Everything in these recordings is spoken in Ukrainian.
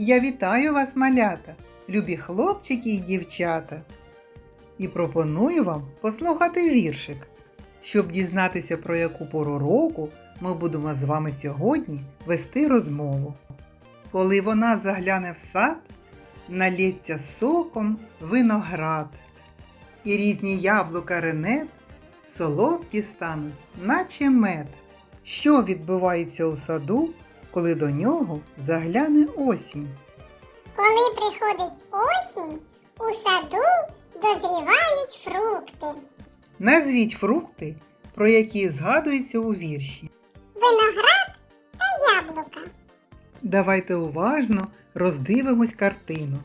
Я вітаю вас, малята, любі хлопчики і дівчата. І пропоную вам послухати віршик. Щоб дізнатися, про яку пору року ми будемо з вами сьогодні вести розмову. Коли вона загляне в сад, налється соком виноград, і різні яблука ренет солодкі стануть, наче мед. Що відбувається у саду, коли до нього загляне осінь? Коли приходить осінь, у саду дозрівають фрукти. Назвіть фрукти, про які згадується у вірші. Виноград та яблука. Давайте уважно роздивимось картину.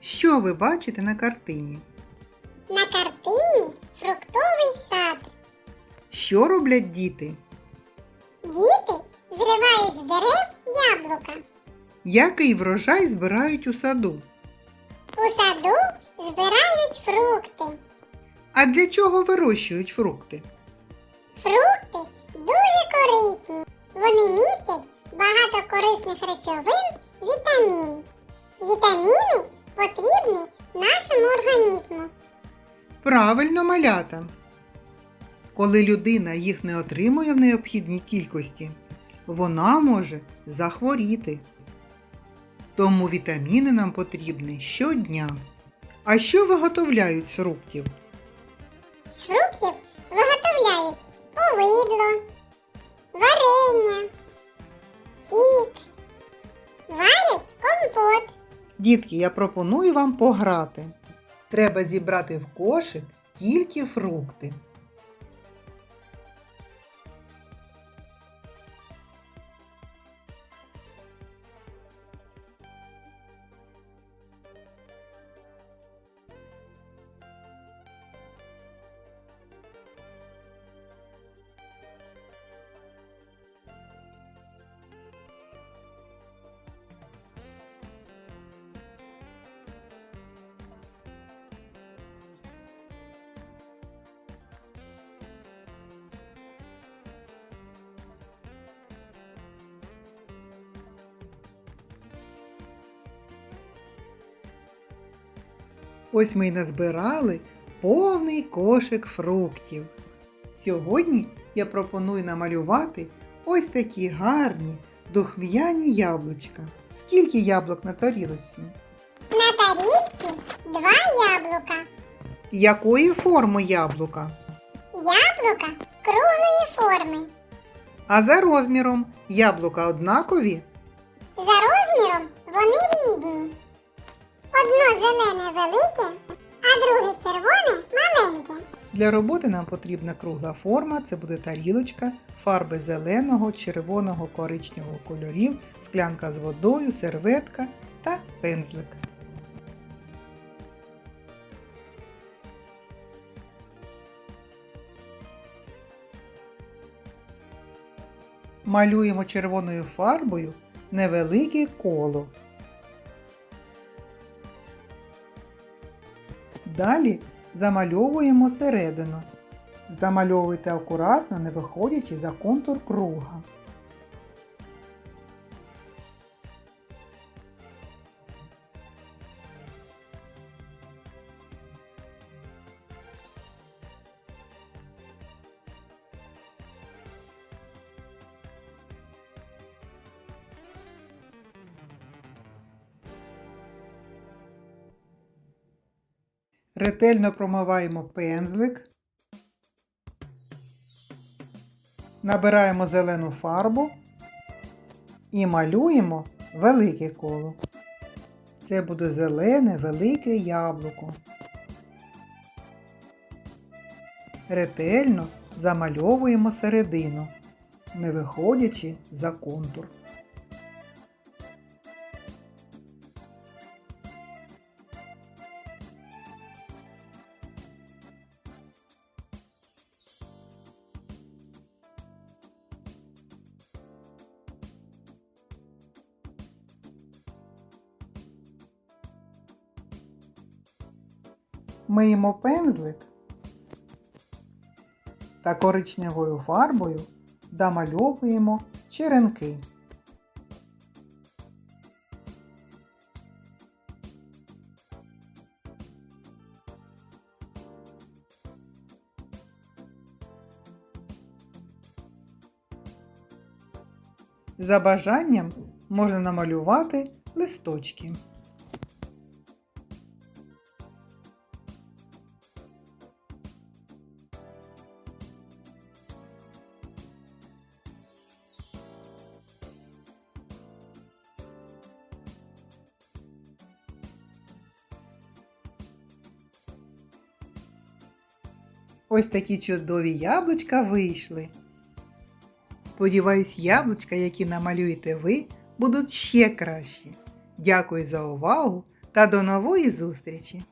Що ви бачите на картині? На картині фруктовий сад. Що роблять діти? Яблука. Який врожай збирають у саду? У саду збирають фрукти. А для чого вирощують фрукти? Фрукти дуже корисні. Вони містять багато корисних речовин, вітамін. Вітаміни потрібні нашому організму. Правильно малята. Коли людина їх не отримує в необхідній кількості, вона може захворіти. Тому вітаміни нам потрібні щодня. А що виготовляють з фруктів? З фруктів виготовляють повидло, варення, сік, варять компот. Дітки, я пропоную вам пограти. Треба зібрати в кошик тільки фрукти. Ось ми й назбирали повний кошик фруктів. Сьогодні я пропоную намалювати ось такі гарні духм'яні яблучка. Скільки яблук на тарілочці? На тарілці два яблука. Якої форми яблука? Яблука круглої форми. А за розміром яблука однакові? За розміром вони різні. Одно зелене велике, а друге червоне маленьке. Для роботи нам потрібна кругла форма, це буде тарілочка, фарби зеленого, червоного, коричневого кольорів, склянка з водою, серветка та пензлик. Малюємо червоною фарбою невелике коло. Далі замальовуємо середину. Замальовуйте акуратно, не виходячи за контур круга. Ретельно промиваємо пензлик. Набираємо зелену фарбу і малюємо велике коло. Це буде зелене велике яблуко. Ретельно замальовуємо середину, не виходячи за контур. Миємо пензлик та коричневою фарбою домальовуємо черенки. За бажанням можна намалювати листочки. Ось такі чудові яблучка вийшли. Сподіваюсь, яблучка, які намалюєте ви, будуть ще кращі. Дякую за увагу та до нової зустрічі!